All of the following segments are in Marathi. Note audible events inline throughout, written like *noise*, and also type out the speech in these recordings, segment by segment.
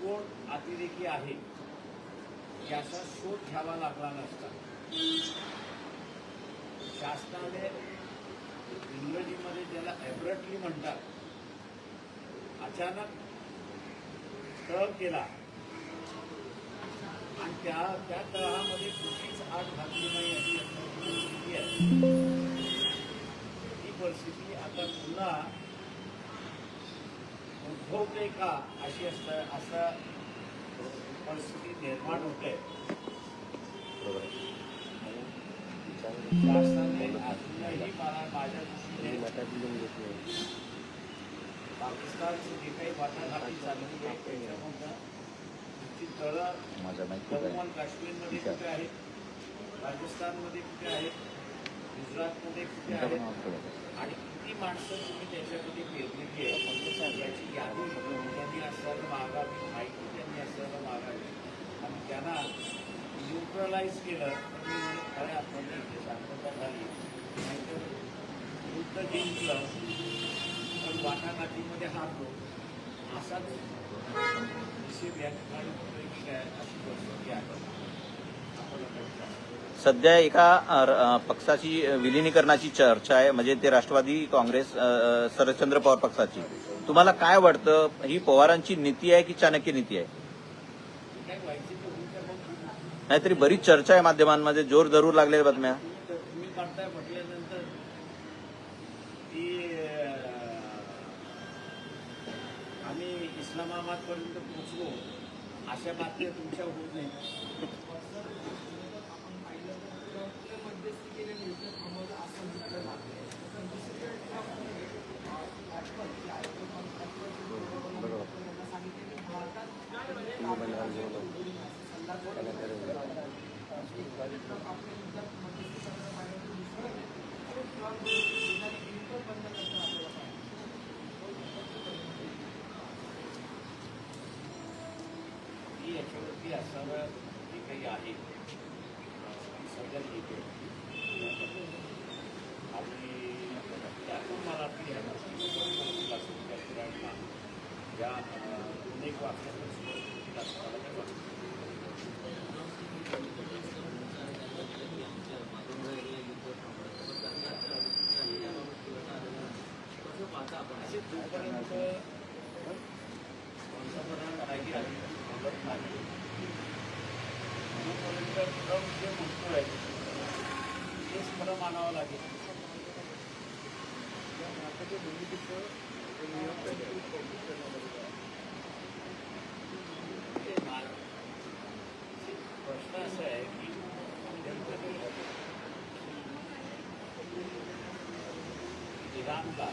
कोण अतिरेकी आहे याचा शोध घ्यावा लागला नसता. शासनाने इंग्रजीमध्ये ज्याला ॲब्रटली म्हणतात अचानक तळ केला. आणि त्या त्या तळामध्ये कुठलीच आठ घातली नाही अशी परिस्थिती आहे. ही परिस्थिती आता पुन्हा उद्भवते का अशी असं असं परिस्थिती निर्माण होते. शासनाने अजूनही मला माझ्या दृष्टीने पाकिस्तानची जी काही वाटाघाटी आहे त्याच्यामधनं तुमची तळं जम्मू काश्मीरमध्ये कुठे आहेत राजस्थानमध्ये कुठे आहेत गुजरातमध्ये कुठे आहेत आणि किती माणसं तुम्ही त्याच्यामध्ये पेरलेली आहे याची यादी त्यांनी असं मागावी माहिती त्यांनी असं मागावी. आणि त्यांना न्यूट्रलाइज केलं तर मी म्हणजे खऱ्या अर्थाने इथे शांतता झाली. नाहीतर युद्ध जिंकलं पण वाटाघाटीमध्ये हारलो. असाच हिशेब या ठिकाणी की काय अशी परिस्थिती आहे. आपण सध्या एका पक्षाची विलिनीकरणाची चर्चा आहे म्हणजे ते राष्ट्रवादी काँग्रेस शरदचंद्र पवार पक्षाची. तुम्हाला काय वाटतं? ही पवारांची नीती आहे की चाणक्य नीती आहे? नाहीतरी बरीच चर्चा आहे माध्यमांमध्ये. जोर जरूर लागलेल्या बातम्या. तर तुम्ही काढताय अशा बातम्या तुमच्या होत नाही याच्यावरती असावं जे काही आहे अं, सगळं लिहितो आणि त्यातून मला ती ह्या गोष्टी असेल त्या पुराणला या अं, दोन एक वाक्यातून सुरुवातीला असताना ते वाटतं. असे जोपर्यंत पंतप्रधान राहिली आहे बोलत नाही जोपर्यंत ट्रम्प जे म्हणतोय तेच खरं मानावं लागेल. ते मा- प्रश्न असा आहे की इराणला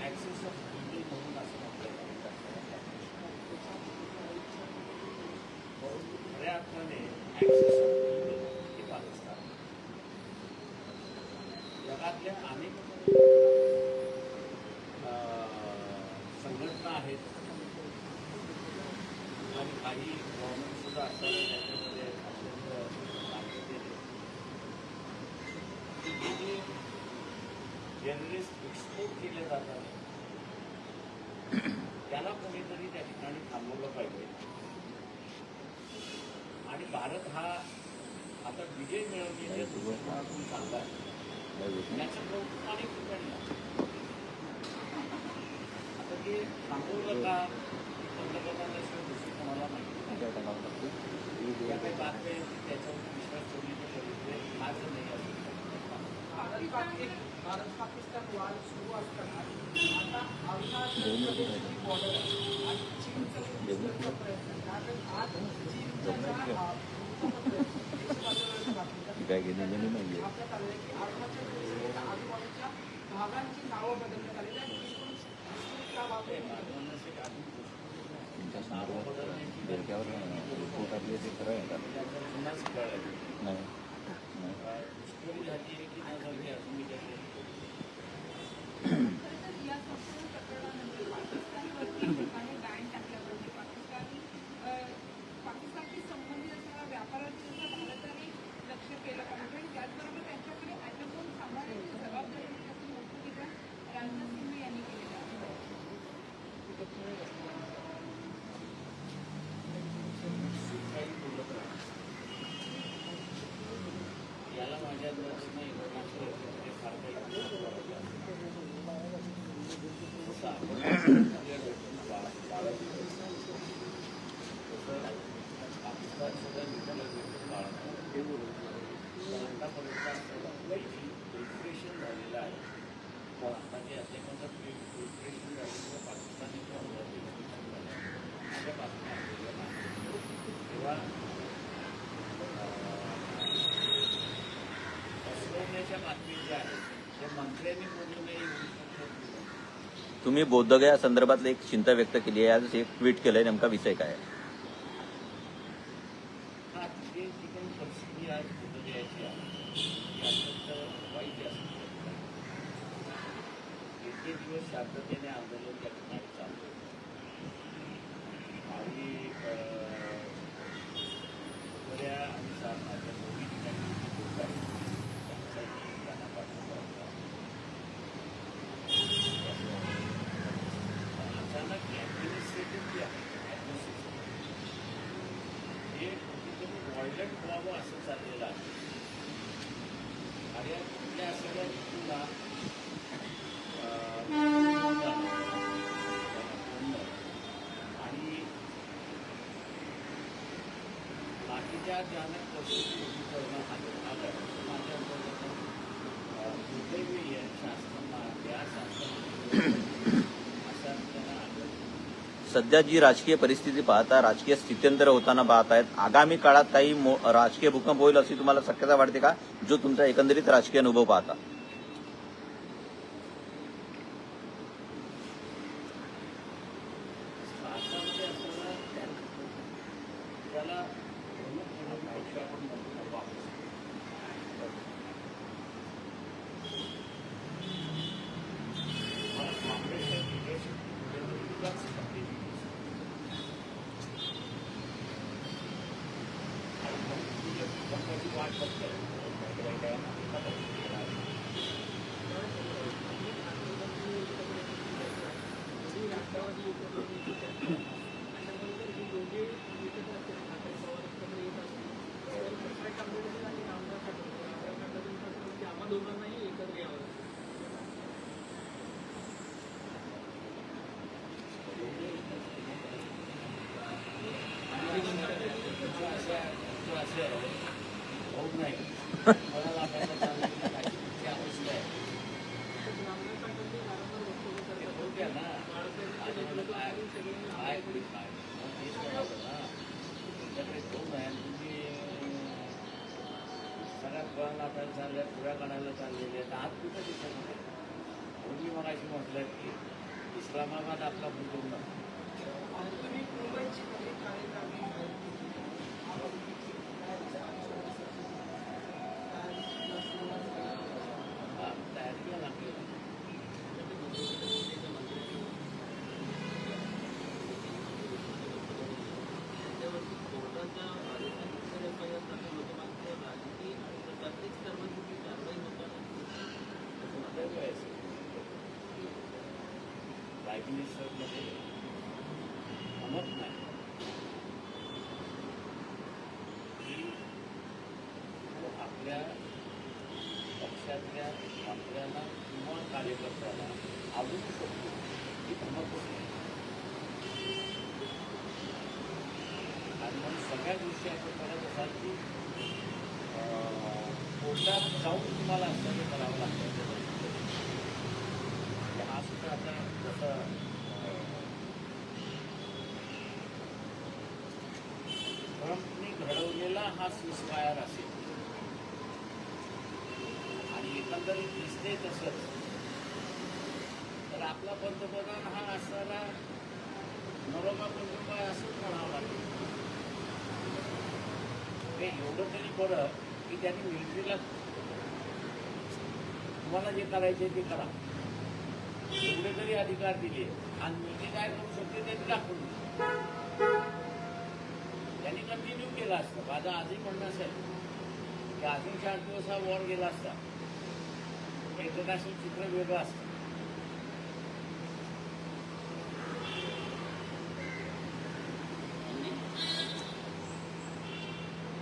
ॲक्सेस ऑफ इंडिया म्हणून असं म्हटलं खऱ्या अर्थाने ॲक्सेस पाकिस्तान जगातल्या अनेक संघटना आहेत. आणि काही गव्हर्नमेंट सुद्धा असतात त्याच्यामध्ये अत्यंत नागरिकतेने जे जर्नलिस्ट एक्सपोर्ट केले जातात त्याला कोणीतरी त्या ठिकाणी थांबवलं पाहिजे आणि भारत हा आता विजय मिळवण्याच्या दृष्टिकोनातून चालला आहे. याचं कौतुक अनेक ठिकाणी. आता ते थांबवलं का पंतप्रधानाशिवाय दुसरी कोणाला माहिती नाही. या काही बातम्या त्याच्यावर विश्वास ठेवण्याचे बघितले माझं नाही असं. भारत पाकिस्तान भारत पाकिस्तान वाद सुरू असताना आता अरुणाचल प्रदेशची बॉर्डर आणि चीनचा प्रयत्न. कारण आज चीनच्या काय घेणे नाहीये आजूबाजूच्या बदलण्यात तुमच्या संदर्भात डोक्यावर रिपोर्ट आपले ते खरं आहे का नाही नाही. तुम्ही बौद्धगया संदर्भातले एक चिंता व्यक्त केली आहे. आज एक ट्विट केलं आहे नेमका विषय काय आहे? हा तिथे परिस्थिती आज बोधगयाची आहे ती अत्यंत वाईट आहे. असं मला दिवस शांततेने आंदोलन त्या ठिकाणी चालू आणि बऱ्या आणि साधनाच्या दोन्ही ठिकाणी लोक आहेत त्यांचाही त्यांना पाठिंबा होता. अचानक ॲडमिनिस्ट्रेटिव्ह जे आहे ॲडमिनिस्ट्रेशन हे कुठेतरी व्हायलंट व्हावं असं चाललेलं आहे आणि या कुठल्या सगळ्या ऋतूला आणि माझ्या दुर्दैवी शासनाला अशा सध्या जी राजकीय परिस्थिती पाहता राजकीय स्थित्यंतर होताना पाहत आहेत. आगामी काळात काही राजकीय भूकंप होईल अशी तुम्हाला शक्यता वाटते का? जो तुमचा एकंदरीत राजकीय अनुभव पाहता भारतामध्ये असताना त्याला प्रमुख पक्ष आपण म्हणतो काँग्रेस. मला काँग्रेसच्या leadership मध्ये तुलाच completely दिसतं. आणि म्हणून तुझ्या भूकंपाची वाट बघतोय. काही काही वेळा येणार. *coughs* तुमचं असं आहे, तुमचं असं आहे. होत नाही मला लागायला चाललं की काय तुमची अवस्था आहे ते होऊ द्या ना आणि मला काय काय काय तेच म्हणालं ना तुमच्याकडे दोन आहे तुम्ही सगळ्यात फळ चालल्या पुऱ्या काढायला चाललेले आहेत. आज कुठं त्याच्यामध्ये पूर्वी मगाशी म्हटलं की इस्लामाबाद आपला कुटुंब तुम्ही मुंबईची काही कार्यक्रम तयारीला लागली रायगनेश्वरमध्ये म्हणत नाही की तो आपल्या पक्षातल्या मंत्र्यांना किंवा कार्यकर्त्याला आवडू शकतो ही भ्रमतच नाही आणि मग सगळ्या गोष्टी आपण करत असाल की अं, कोर्टात जाऊन तुम्हाला असं करावं लागतं. हा सुद्धा आता जसं अं, ट्रम्पने घडवलेला हा सिसफायर असेल. आणि एकंदरीत दिसते तसंच. तर आपला पंतप्रधान हा असताना नरोबा पंतप्रधान आहे असंच म्हणावं लागेल ते एवढं तरी बरं की त्यांनी मिलिटरीला तुम्हाला जे करायचे ते करा. एवढे तरी अधिकार दिले. आणि मिलिटरी काय करू शकते ते दाखवून त्यांनी कंटिन्यू केलं असतं. माझं आजही म्हणणं असेल की अजून चार दिवस हा वॉर गेला असता. इंटरनॅशनल चित्र वेगळं असतं.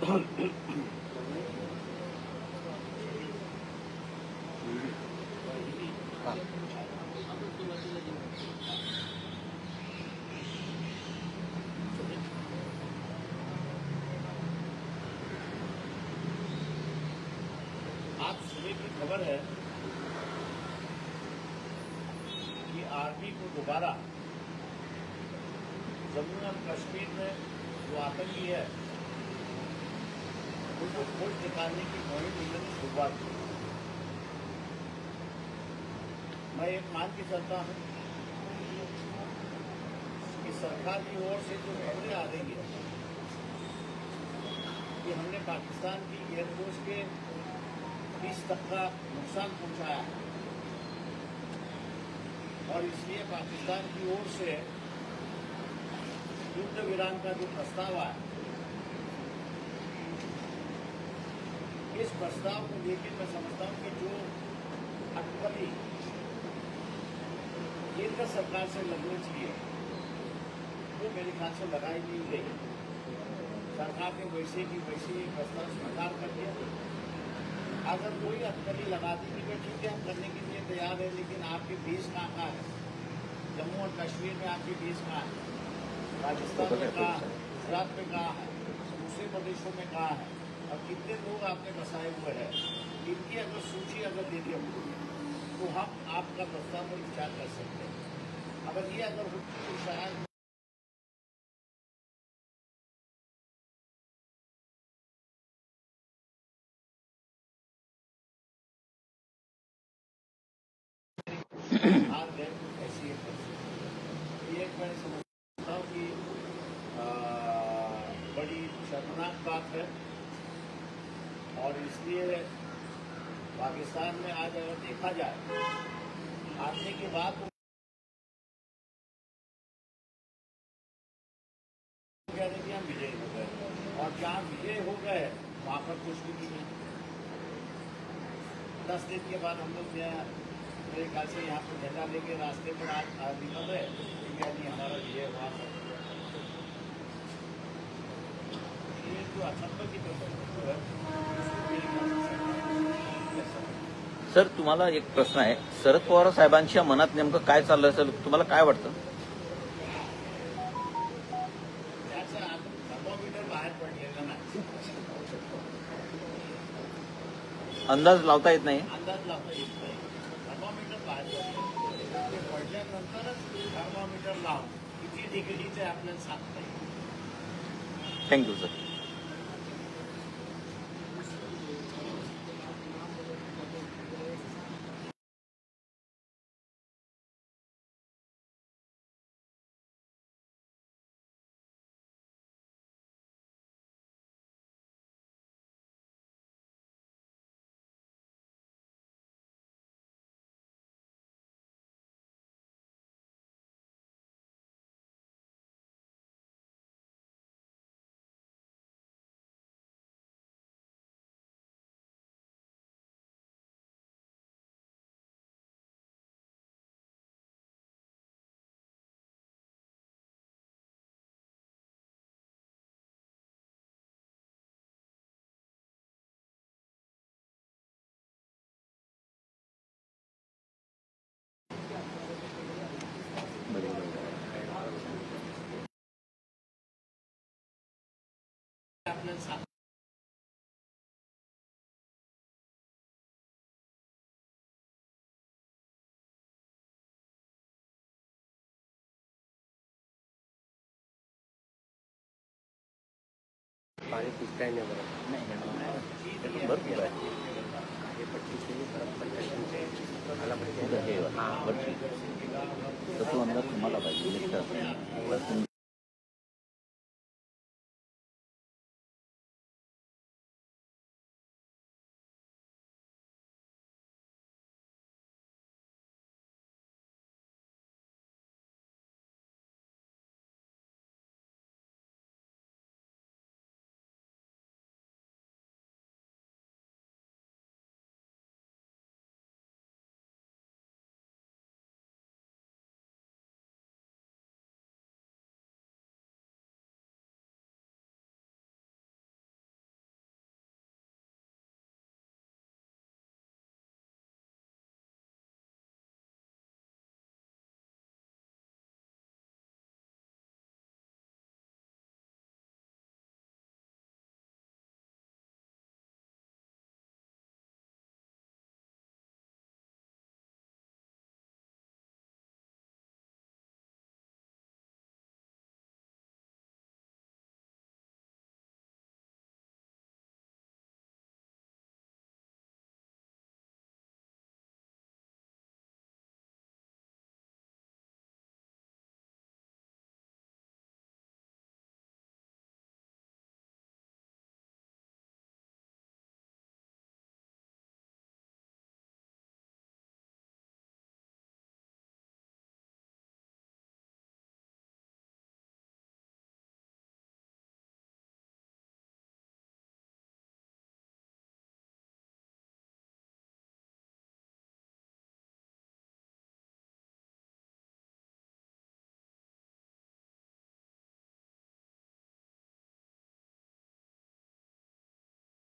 खबर है कि आर्मी को दोबारा जम्मू और कश्मीर में जो आतंकी है उनको खोज निकालने की मुहिम इन्होंने शुरुआत। की मैं एक मान के चलता हूँ सरकार की ओर से जो खबरें आ रही है, कि हमने पाकिस्तान की एयरफोर्स के बीस तक का नुकसान पहुँचाया है। और इसलिए पाकिस्तान की ओर से युद्ध विराम का जो प्रस्ताव आया इस प्रस्ताव को लेकर मैं समझता हूँ कि जो अटकली केंद्र सरकार से लगनी चाहिए वो मेरे ख्याल से लगाई नहीं गई। सरकार ने वैसे की वैसे ही प्रस्ताव स्वीकार कर दिया। अगर कोई अटकली लगा दी कि भाई ठीक है हम करने के लिए तैयार है लेकिन आपके बेस कहाँ कहाँ है। जम्मू और कश्मीर में आपके बेस कहाँ है। राजस्थान में कहाँ है गुजरात में कहाँ है दूसरे प्रदेशों में कहाँ है। और कितने लोग आपके बसाए हुए हैं? इनकी अगर सूची अगर दे दी हमको तो हम आपका प्रस्ताव पर विचार कर सकते हैं। अगर ये अगर हो शायद पाकिस्तान में आज अगर देखा जाए, हारने के बाद कि हम विजय हो गए और जहाँ विजय हो गए पर कुछ भी नहीं दस दिन के बाद हम लोग मेरे ख्याल से यहाँ पर झंडा लेके रास्ते पर आज निकल रहे नहीं, हमारा विजय हुआ ये जो असंभव की परिस्थिति है सर तुम्हाला एक प्रश्न आहे. शरद पवार साहेबांच्या मनात नेमकं काय चाललं असेल तुम्हाला काय वाटतं? अंदाज लावता येत नाही. थँक्यू सर त्याचं आता थर्मोमीटर बाहेर पडलेलं नाही अंदाज लावता येत नाही अंदाज लावता येत नाही थर्मोमीटर बाहेर पडले ते पडल्यानंतरच थर्मोमीटर लाव किती डिग्रीचे आपल्याला सांगता येईल थँक्यू सर आपल्याला सांग भरपूर आहे